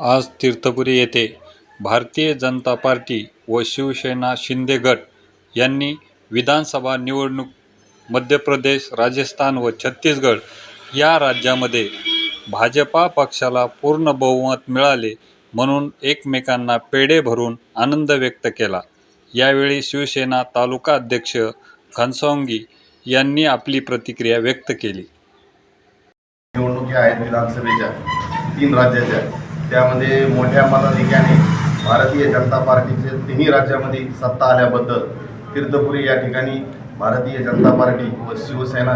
आज तीर्थपुरी येथे भारतीय जनता पार्टी व शिवसेना शिंदे गट यांनी विधानसभा निवडणूक मध्य प्रदेश राजस्थान व छत्तीसगड या राज्यामध्ये भाजपा पक्षाला पूर्ण बहुमत मिळाले म्हणून एकमेकांना पेढे भरून आनंद व्यक्त केला. यावेळी शिवसेना तालुका अध्यक्ष घनसावंगी यांनी आपली प्रतिक्रिया व्यक्त केली. निवडणुकी आहेत विधानसभेच्या तीन राज्याच्या. त्यामध्ये मोठ्या मताधिक्याने भारतीय जनता पार्टीचे तिन्ही राज्यामध्ये सत्ता आल्याबद्दल तीर्थपुरी या ठिकाणी भारतीय जनता पार्टी व शिवसेना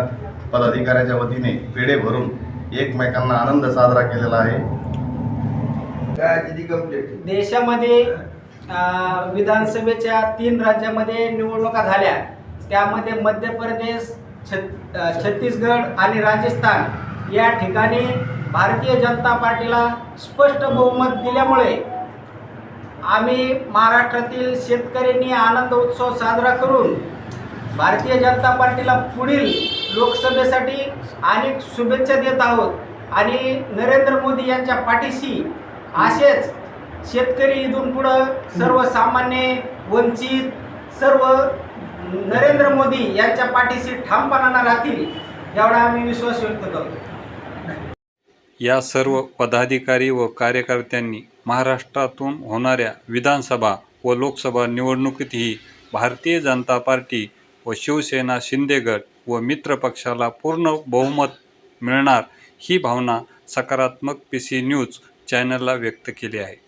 पदाधिकाऱ्याच्या वतीने पेढे भरून एकमेकांना आनंद साजरा केलेला आहे. देशामध्ये विधानसभेच्या तीन राज्यामध्ये निवडणुका झाल्या. त्यामध्ये मध्य प्रदेश छत्तीसगड आणि राजस्थान या ठिकाणी भारतीय जनता पार्टीला स्पष्ट बहुमत दिल्यामुळे आम्ही महाराष्ट्रातील शेतकऱ्यांनी आनंद उत्सव साजरा करून भारतीय जनता पार्टीला पुढील लोकसभेसाठी अनेक शुभेच्छा देत आहोत. आणि नरेंद्र मोदी यांच्या पाठीशी असेच शेतकरी इथून पुढं सर्वसामान्य वंचित सर्व नरेंद्र मोदी यांच्या पाठीशी ठामपणानं राहतील एवढा आम्ही विश्वास व्यक्त करतो. या सर्व पदाधिकारी व कार्यकर्त्यांनी महाराष्ट्रातून होणाऱ्या विधानसभा व लोकसभा निवडणुकीतही भारतीय जनता पार्टी व शिवसेना शिंदेगड व मित्रपक्षाला पूर्ण बहुमत मिळणार ही भावना सकारात्मक पी सी न्यूज चॅनलला व्यक्त केली आहे.